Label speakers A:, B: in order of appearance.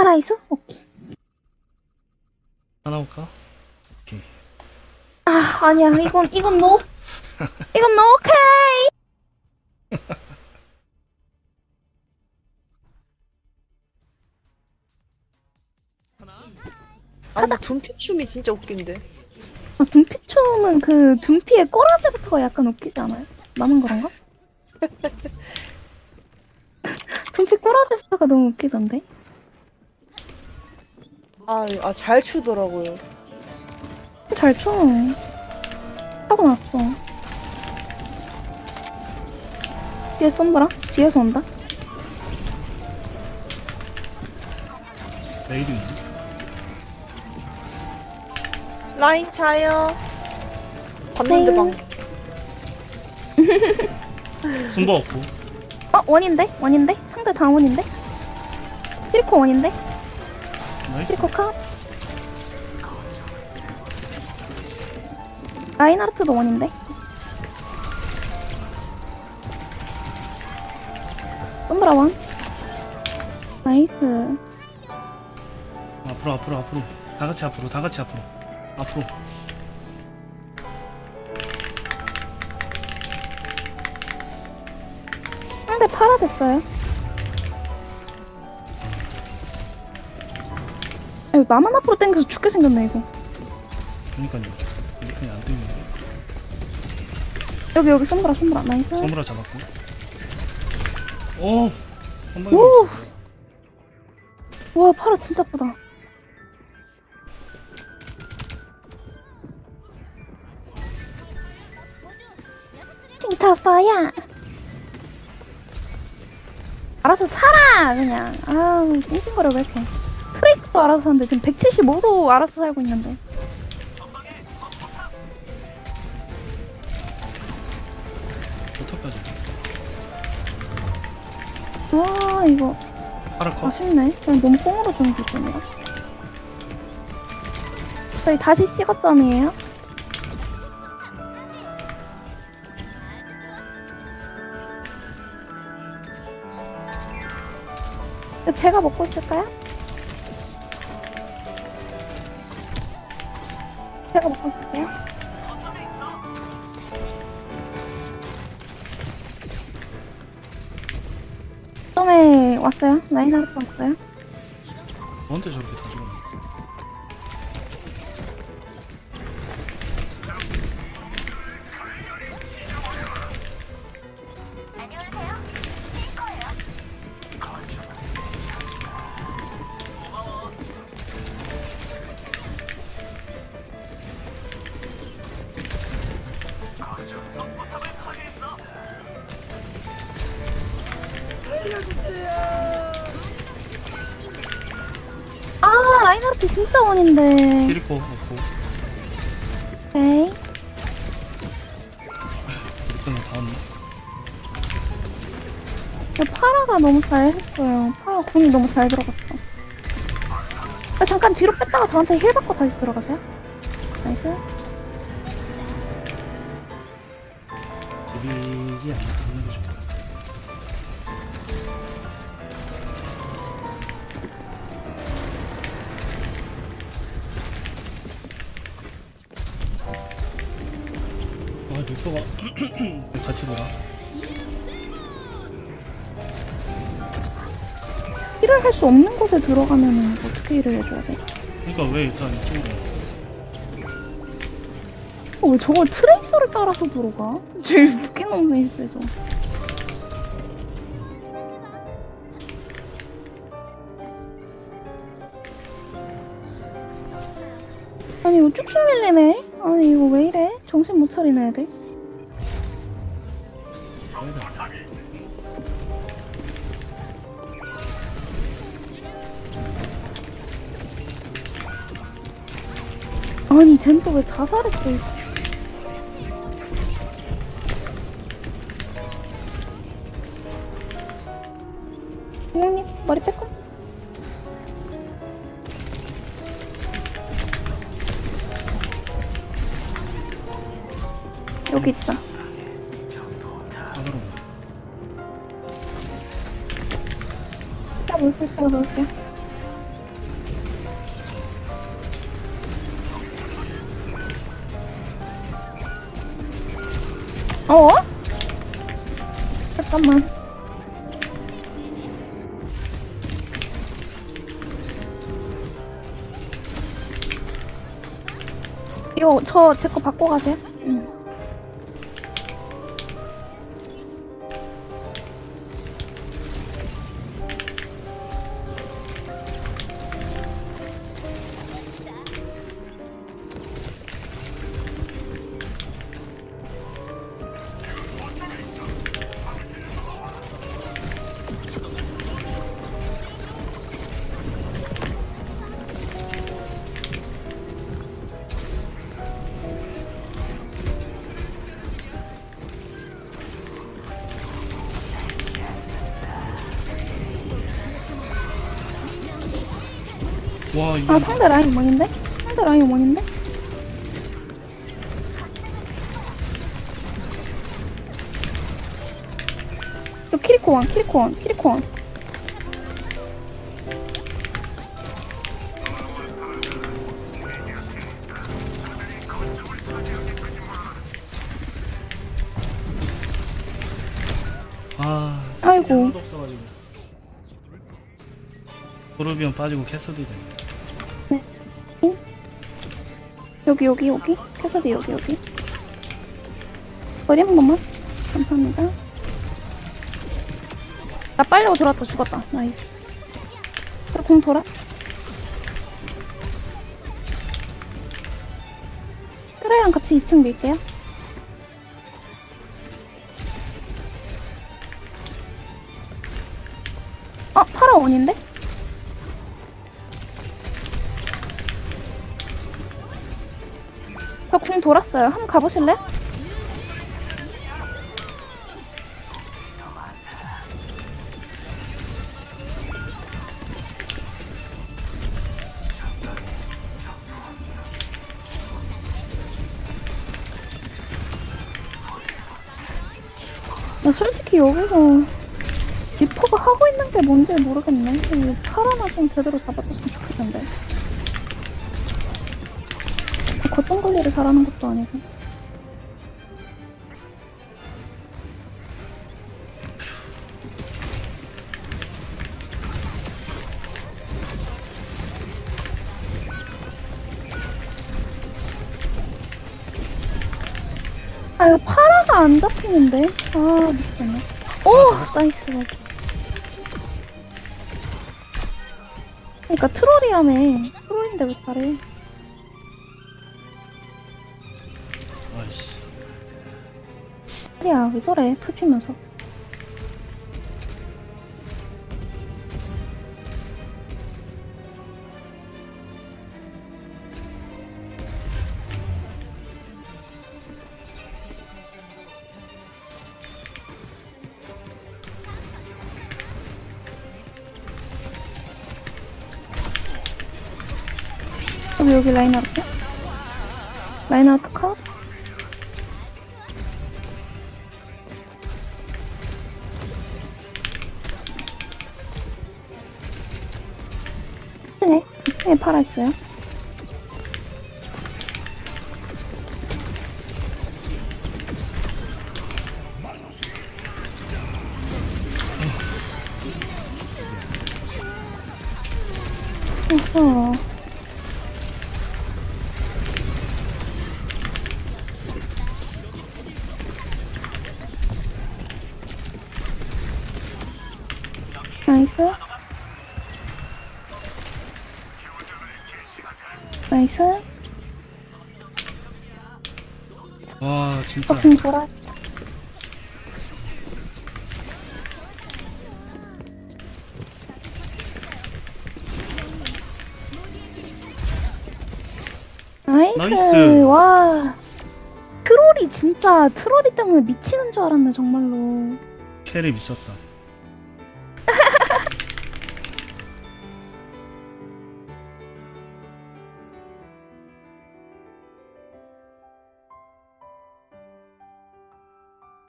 A: 파라이소? 오케이.
B: 하나 올까? 오케이.
A: 아, 아니야. 이건, 이건 노. 이건 노 오케이.
C: 아 근데 둠피 춤이 진짜 웃긴데.
A: 아, 둠피춤은 그 둠피의 꼬라지부터가 약간 웃기지 않아요? 나만 그런가? 둠피 꼬라지부터가 너무 웃기던데?
C: 아 잘 추더라고요.
A: 잘 춰. 하고 났어. 뒤에 솜브라? 뒤에서 온다?
B: 메이드 있네.
C: 라인 차요. 봤는데
A: 네.
C: 방.
B: 순보 없고.
A: 어? 원인데? 원인데? 상대 다 원인데? 힐코 원인데?
B: 나이스.
A: 컷? 라인하르트도 원인데? 솜브라 원? 나이스.
B: 앞으로 앞으로 앞으로. 다 같이 앞으로 다 같이 앞으로. 앞으로.
A: 상대 파라 됐어요. 아, 이거 나만 앞으로 당겨서 죽게 생겼네 이거.
B: 그니까요. 이게 그냥 안 되는데.
A: 여기 여기 솜브라 솜브라 나이스.
B: 선물아 잡았고. 오. 한 방에
A: 오!
B: 맞았어.
A: 와 파라 진짜 크다. 팅타파야. 알아서 살아 그냥. 아우 찡찡거려 왜 이렇게. 알아서 사는데 지금 175도 알아서 살고 있는데.
B: 어떡하지?
A: 와 이거
B: 파라 컷.
A: 아쉽네. 그냥 너무 꽁으로 주는 기분이라. 저희 다시 시거점이에요. 제가 먹고 있을까요? 제가 먹고 있을게요. 점에 왔어요? 라인하르트 왔어요?
B: 너한테 저렇게 다
A: 라인하르트 진짜 원인데.
B: 키리코 없고.
A: 오케이.
B: 키리코는 다음.
A: 근데 파라가 너무 잘 했어요. 파라 궁이 너무 잘 들어갔어. 아, 잠깐 뒤로 뺐다가 저한테 힐 받고 다시 들어가세요. 나이스.
B: 비비지 않는 게 좋겠다. 같이 놀아.
A: 힐을 할 수 없는 곳에 들어가면은 어떻게 힐을 해줘야 돼?
B: 그러니까 왜 일단 이쪽으로
A: 어, 왜 저걸 트레이서를 따라서 들어가? 제일 웃긴 놈네 있어요. 아니 이거 쭉쭉 밀리네? 아니 이거 왜 이래? 정신 못 차리네 애들.
B: 해야
A: 아니 쟨 또 왜 자살했어? 부모님 머리 뺄까? 여기 있다. 어? 어? 잠깐만. 이거 저 제 거 바꿔 가세요. 응.
B: 와 이거
A: 아 상대 라인 원인데? 상대 라인 원인데? 이거 키리코 원, 키리코 원, 키리코 원.
B: 아
A: 아이고.
B: 하나도 없어가지고 도르비언 빠지고 캐서디 돼
A: 여기 여기 여기? 캐서디 여기 여기? 머리 한 번만? 감사합니다. 나 빨려고 돌았다. 죽었다. 나이스. 그래, 공 돌아. 그래랑 같이 2층 밀게요. 어 파라 원인데? 저궁 돌았어요. 한번 가보실래? 나 솔직히 여기서 리퍼가 하고 있는 게 뭔지 모르겠네. 이 파라나 좀 제대로 잡아줬으면 좋겠는데. 거점 관리를 잘하는 것도 아니고. 아 이거 파라가 안 잡히는데? 아 미쳤네. 오 나이스. 그러니까 트롤이야며 트롤인데 왜 잘해
B: 아이씨
A: 야, 왜 저래? 풀 피면서. 여기 여기 라인아웃 라인 아웃 컷 네, 네, 팔아 있어요. 어허. 나이스.
B: 와 진짜
A: 저공 돌아. 나이스.
B: 나이스.
A: 와. 트롤이 진짜 트롤이 때문에 미치는 줄 알았네 정말로.
B: 캐리 미쳤다